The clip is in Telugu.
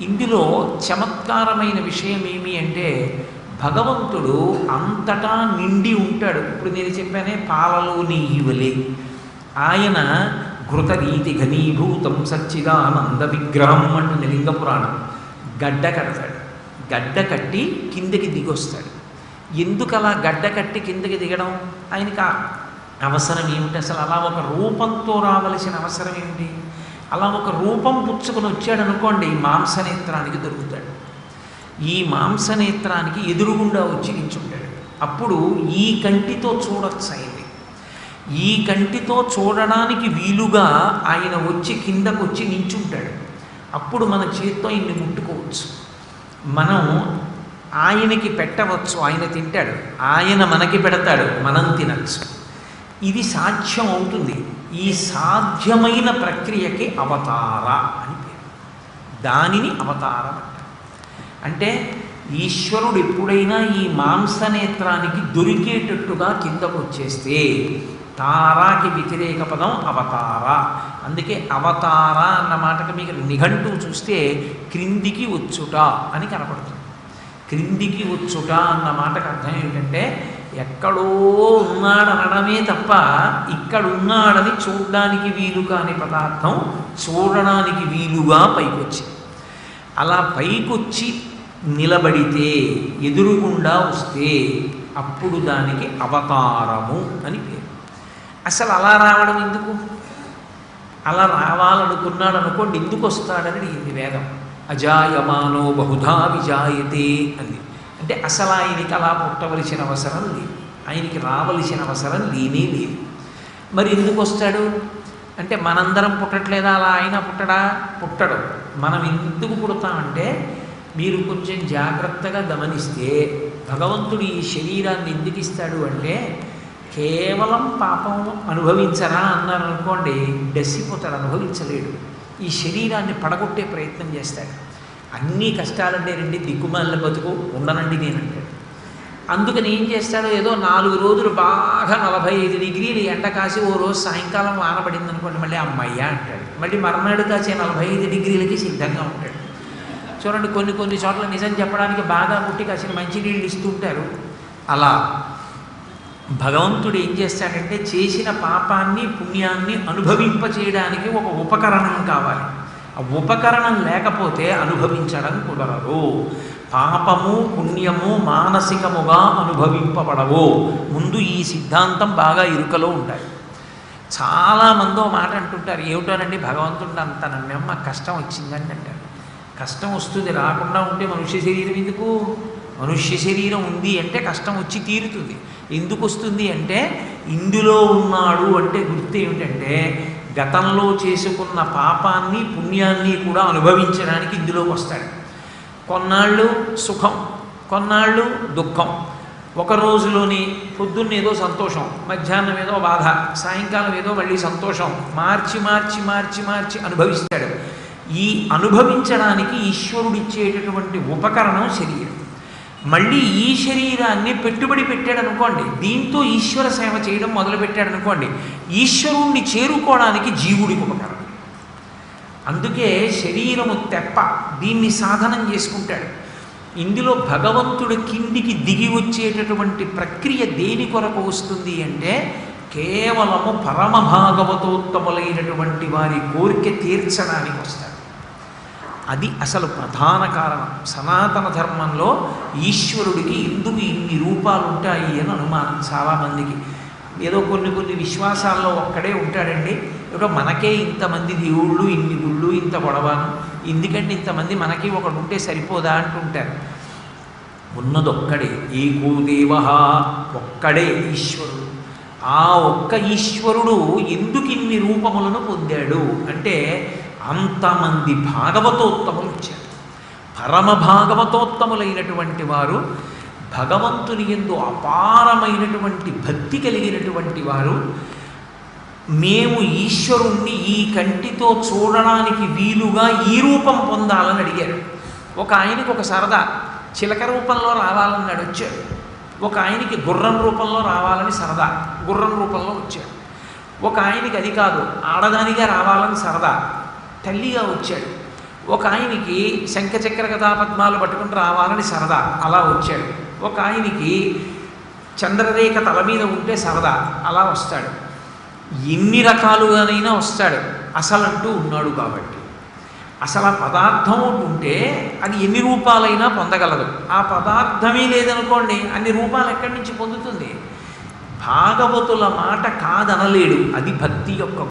ఇందులో చమత్కారమైన విషయం ఏమి అంటే భగవంతుడు అంతటా నిండి ఉంటాడు. ఇప్పుడు నేను చెప్పానే పాలలో నెయ్యివలే ఆయన ఘృతరీతి ఘనీభూతం సచ్చిదానంద విగ్రహం అంటుంది లింగ పురాణం గడ్డ కడతాడు. గడ్డ కట్టి కిందకి దిగొస్తాడు. ఎందుకు అలా గడ్డ కట్టి కిందకి దిగడం? ఆయనకి అవసరం ఏమిటి? అసలు అలా ఒక రూపంతో రావలసిన అవసరం ఏమిటి? అలా ఒక రూపం పుచ్చుకొని వచ్చాడు అనుకోండి మాంసనేత్రానికి దొరుకుతాడు. ఈ మాంసనేత్రానికి ఎదురుగుండా వచ్చి నించుంటాడు. అప్పుడు ఈ కంటితో చూడొచ్చు ఆయన్ని. ఈ కంటితో చూడడానికి వీలుగా ఆయన వచ్చి కిందకు వచ్చి నించుంటాడు. అప్పుడు మన చేత్తో ఇన్ని ముట్టుకోవచ్చు. మనం ఆయనకి పెట్టవచ్చు ఆయన తింటాడు. ఆయన మనకి పెడతాడు మనం తినచ్చు. ఇది సాధ్యం అవుతుంది. ఈ సాధ్యమైన ప్రక్రియకి అవతార అని పేరు. దానిని అవతారం అంటే ఈశ్వరుడు ఎప్పుడైనా ఈ మాంసనేత్రానికి దొరికేటట్టుగా కిందకు వచ్చేస్తే తారాకి వ్యతిరేక పదం అవతార. అందుకే అవతార అన్న మాటకి మీకు నిఘంటు చూస్తే క్రిందికి వచ్చుట అని కనపడుతుంది. క్రిందికి వచ్చుట అన్న మాటకు అర్థం ఏంటంటే ఎక్కడో ఉన్నాడనడమే తప్ప ఇక్కడ ఉన్నాడని చూడడానికి వీలు కాని పదార్థం చూడడానికి వీలుగా పైకొచ్చి అలా పైకొచ్చి నిలబడితే ఎదురుగుండా వస్తే అప్పుడు దానికి అవతారము అని పేరు. అసలు అలా రావడం ఎందుకు? అలా రావాలనుకున్నాడు అనుకోండి ఎందుకు వస్తాడని అడిగింది వేదం. అజాయమానో బహుధా విజాయతే అంది. అంటే అసలు ఆయనకి అలా పుట్టవలసిన అవసరం లేదు. ఆయనకి రావలసిన అవసరం లేనే లేదు. మరి ఎందుకు వస్తాడు? అంటే మనందరం పుట్టట్లేదా? అలా ఆయన పుట్టడా? పుట్టడు. మనం ఎందుకు పుడతామంటే మీరు కొంచెం జాగ్రత్తగా గమనిస్తే భగవంతుడు ఈ శరీరాన్ని ఎందుకు ఇస్తాడు అంటే కేవలం పాపం అనుభవించరా అన్నారు అనుకోండి డసిపోతాడు అనుభవించలేడు. ఈ శరీరాన్ని పడగొట్టే ప్రయత్నం చేస్తాడు. అన్ని కష్టాలంటే రండి దిక్కుమాల బతుకు ఉండనండి నేనంటాడు అందుకని ఏం చేస్తాడో ఏదో నాలుగు రోజులు బాగా నలభై ఐదు డిగ్రీలు ఎండ కాసి ఓ రోజు సాయంకాలం వానపడింది అనుకోండి మళ్ళీ అమ్మయ్య అంటాడు. మళ్ళీ మర్నాడు కాసే నలభై ఐదు డిగ్రీలకి సిద్ధంగా ఉంటాడు. చూడండి కొన్ని కొన్ని చోట్ల నిజం చెప్పడానికి బాగా పుట్టి కాసిన మంచినీళ్ళు ఇస్తుంటారు అలా భగవంతుడు ఏం చేస్తాడంటే చేసిన పాపాన్ని పుణ్యాన్ని అనుభవింపచేయడానికి ఒక ఉపకరణం కావాలి. ఉపకరణం లేకపోతే అనుభవించడం కుదరదు. పాపము పుణ్యము మానసికముగా అనుభవింపబడవు. ముందు ఈ సిద్ధాంతం బాగా ఇరుకలో ఉంటాయి. చాలామందో మాట అంటుంటారు ఏమిటోనండి భగవంతుడు అంత నమ్మ కష్టం వచ్చిందండి అంటారు. కష్టం వస్తుంది రాకుండా ఉంటే మనుష్య శరీరం ఎందుకు? మనుష్య శరీరం ఉంది అంటే కష్టం వచ్చి తీరుతుంది. ఎందుకు వస్తుంది అంటే ఇందులో ఉన్నాడు అంటే గుర్తు ఏమిటంటే గతంలో చేసుకున్న పాపాన్ని పుణ్యాన్ని కూడా అనుభవించడానికి ఇందులోకి వస్తాడు. కొన్నాళ్ళు సుఖం కొన్నాళ్ళు దుఃఖం. ఒక రోజులోని పొద్దున్న ఏదో సంతోషం మధ్యాహ్నం ఏదో బాధ సాయంకాలం ఏదో మళ్ళీ సంతోషం మార్చి మార్చి మార్చి మార్చి అనుభవిస్తాడు. ఈ అనుభవించడానికి ఈశ్వరుడిచ్చేటటువంటి ఉపకరణం శరీరం. మళ్ళీ ఈ శరీరాన్ని పెట్టుబడి పెట్టాడు అనుకోండి దీంతో ఈశ్వర సేవ చేయడం మొదలుపెట్టాడు అనుకోండి ఈశ్వరుణ్ణి చేరుకోవడానికి జీవుడికి ఉపకారం అందుకే శరీరము తెప్ప దీన్ని సాధనం చేసుకుంటాడు. ఇందులో భగవంతుడు కిందికి దిగి వచ్చేటటువంటి ప్రక్రియ దేని కొరకు వస్తుంది అంటే కేవలము పరమ భాగవతోత్తములైనటువంటి వారి కోరిక తీర్చడానికి వస్తాడు. అది అసలు ప్రధాన కారణం. సనాతన ధర్మంలో ఈశ్వరుడికి ఎందుకు ఇన్ని రూపాలు ఉంటాయి అని అనుమానం చాలామందికి. ఏదో కొన్ని కొన్ని విశ్వాసాల్లో ఒక్కడే ఉంటాడండి. ఏదో మనకే ఇంతమంది దేవుళ్ళు ఇన్ని గుళ్ళు ఇంత గొడవను. ఎందుకంటే ఇంతమంది మనకి ఒకడు ఉంటే సరిపోదా అంటుంటారు. ఉన్నదొక్కడే. ఏకో దేవ ఒక్కడే ఈశ్వరుడు. ఆ ఒక్క ఈశ్వరుడు ఎందుకు ఇన్ని రూపములను పొందాడు? అంటే అంతమంది భాగవతోత్తములు వచ్చారు పరమ భాగవతోత్తములైనటువంటి వారు భగవంతుని ఎందు అపారమైనటువంటి భక్తి కలిగినటువంటి వారు మేము ఈశ్వరుణ్ణి ఈ కంటితో చూడడానికి వీలుగా ఈ రూపం పొందాలని అడిగారు. ఒక ఆయనకి ఒక సరదా చిలక రూపంలో రావాలన్నాడు వచ్చాడు. ఒక ఆయనకి గుర్రం రూపంలో రావాలని సరదా గుర్రం రూపంలో వచ్చాడు. ఒక ఆయనకి అది కాదు ఆడదానిగా రావాలని సరదా తల్లిగా వచ్చాడు. ఒక ఆయనకి శంఖచక్ర కథాపద్మాలు పట్టుకుని రావాలని సరదా అలా వచ్చాడు. ఒక ఆయనకి చంద్రరేఖ తల మీద ఉంటే సరదా అలా వస్తాడు. ఎన్ని రకాలుగానైనా వస్తాడు. అసలంటూ ఉన్నాడు కాబట్టి. అసలు ఆ పదార్థం ఉంటే అది ఎన్ని రూపాలైనా పొందగలదు. ఆ పదార్థమే లేదనుకోండి అన్ని రూపాలు ఎక్కడి నుంచి పొందుతుంది? భాగవతుల మాట కాదనలేడు. అది భక్తి యొక్క